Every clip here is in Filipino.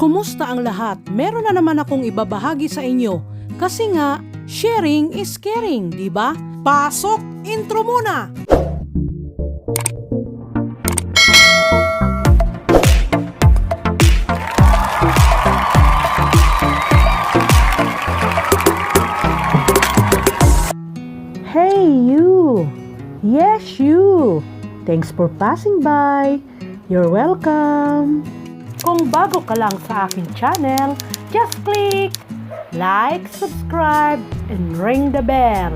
Kumusta ang lahat? Meron na naman akong ibabahagi sa inyo. Kasi nga, sharing is caring, di ba? Pasok! Intro muna! Hey you! Yes you! Thanks for passing by. You're welcome. Kung bago ka lang sa aking channel, just click like, subscribe, and ring the bell.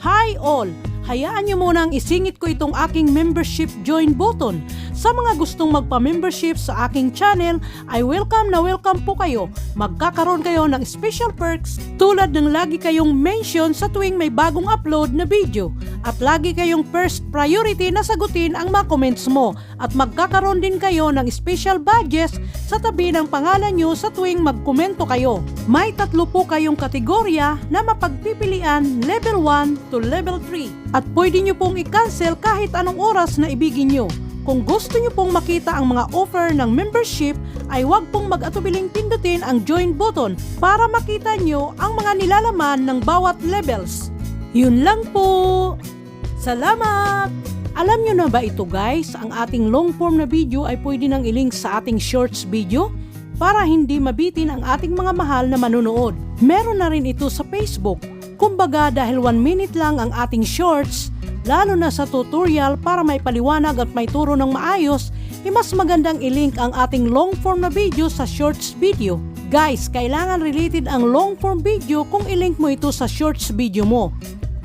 Hi all! Hayaan niyo munang isingit ko itong aking membership join button. Sa mga gustong magpa-membership sa aking channel, ay welcome na welcome po kayo. Magkakaroon kayo ng special perks tulad ng lagi kayong mention sa tuwing may bagong upload na video. At lagi kayong first priority na sagutin ang mga comments mo. At magkakaroon din kayo ng special badges sa tabi ng pangalan nyo sa tuwing magkomento kayo. May tatlo po kayong kategorya na mapagpipilian level 1 to level 3. At pwede nyo pong i-cancel kahit anong oras na ibigin nyo. Kung gusto nyo pong makita ang mga offer ng membership, ay huwag pong mag-atubiling pindutin ang join button para makita nyo ang mga nilalaman ng bawat levels. Yun lang po! Salamat! Alam nyo na ba ito guys, ang ating long form na video ay pwede nang ilink sa ating shorts video para hindi mabitin ang ating mga mahal na manonood. Meron na rin ito sa Facebook. Kumbaga dahil 1 minute lang ang ating shorts, lalo na sa tutorial para may paliwanag at may turo ng maayos, ay mas magandang ilink ang ating long form na video sa shorts video. Guys, kailangan related ang long form video kung ilink mo ito sa shorts video mo.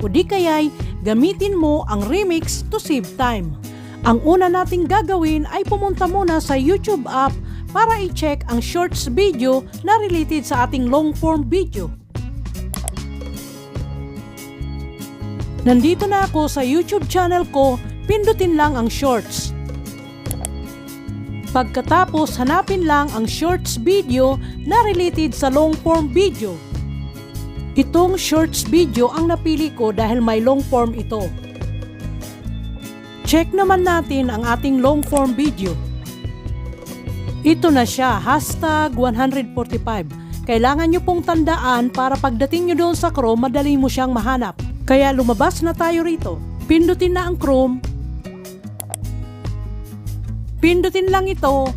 O di kaya'y gamitin mo ang remix to save time. Ang una nating gagawin ay pumunta muna sa YouTube app para i-check ang shorts video na related sa ating long form video. Nandito na ako sa YouTube channel ko, pindutin lang ang shorts. Pagkatapos, hanapin lang ang shorts video na related sa long form video. Itong shorts video ang napili ko dahil may long form ito. Check naman natin ang ating long form video. Ito na siya, hashtag 145. Kailangan nyo pong tandaan para pagdating nyo doon sa Chrome, madali mo siyang mahanap. Kaya lumabas na tayo rito. Pindutin na ang Chrome. Pindutin lang ito.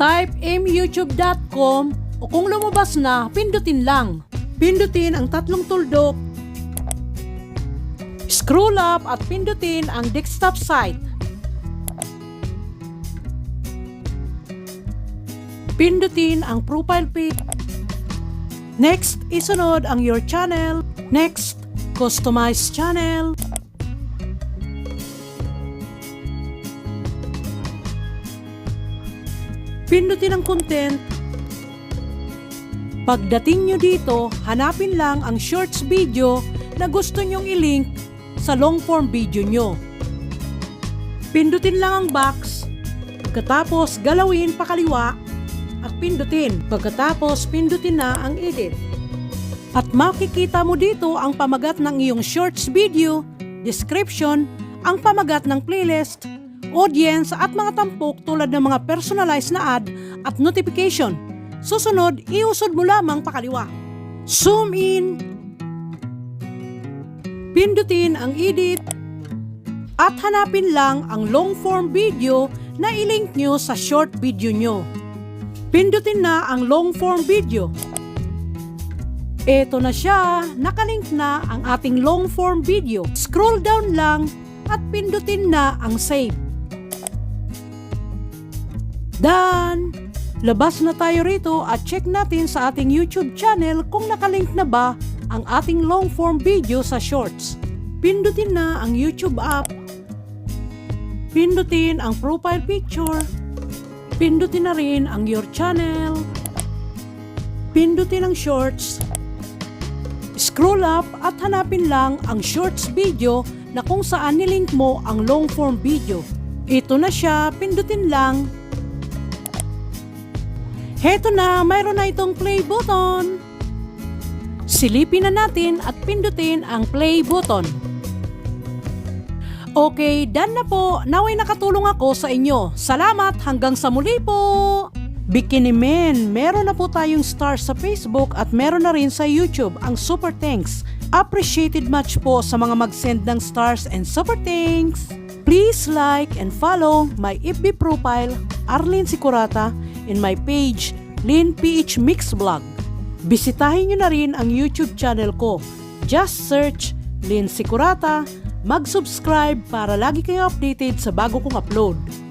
Type myoutube.com o kung lumabas na, pindutin lang. Pindutin ang tatlong tuldok. Scroll up at pindutin ang desktop site. Pindutin ang profile pic. Next, isunod ang your channel. Next, customize channel. Pindutin ang content. Pagdating nyo dito, hanapin lang ang shorts video na gusto nyong ilink sa long form video nyo. Pindutin lang ang box. Pagkatapos, galawin pakaliwa at pindutin. Pagkatapos, pindutin na ang edit. At makikita mo dito ang pamagat ng iyong shorts video, description, ang pamagat ng playlist, audience at mga tampok tulad ng mga personalized na ad at notification. Susunod, iusod mo lamang pakaliwa. Zoom in. Pindutin ang edit at hanapin lang ang long form video na ilink nyo sa short video nyo. Pindutin na ang long form video. Ito na siya, nakalink na ang ating long form video. Scroll down lang at pindutin na ang save. Done! Labas na tayo rito at check natin sa ating YouTube channel kung nakalink na ba ang ating long form video sa shorts. Pindutin na ang YouTube app. Pindutin ang profile picture. Pindutin na rin ang your channel. Pindutin ang shorts. Scroll up at hanapin lang ang shorts video na kung saan nilink mo ang long form video. Ito na siya, pindutin lang. Heto na, mayroon na itong play button. Silipin na natin at pindutin ang play button. Okay, done na po. Naway nakatulong ako sa inyo. Salamat hanggang sa muli po. Bikini Men, meron na po tayong stars sa Facebook at meron na rin sa YouTube ang Super Thanks. Appreciated much po sa mga mag-send ng stars and Super Thanks. Please like and follow my FB profile, Arlene Sikurata, and my page, Lin PH Mix Vlog. Bisitahin nyo na rin ang YouTube channel ko. Just search Lin Sikurata, mag-subscribe para lagi kayong updated sa bago kong upload.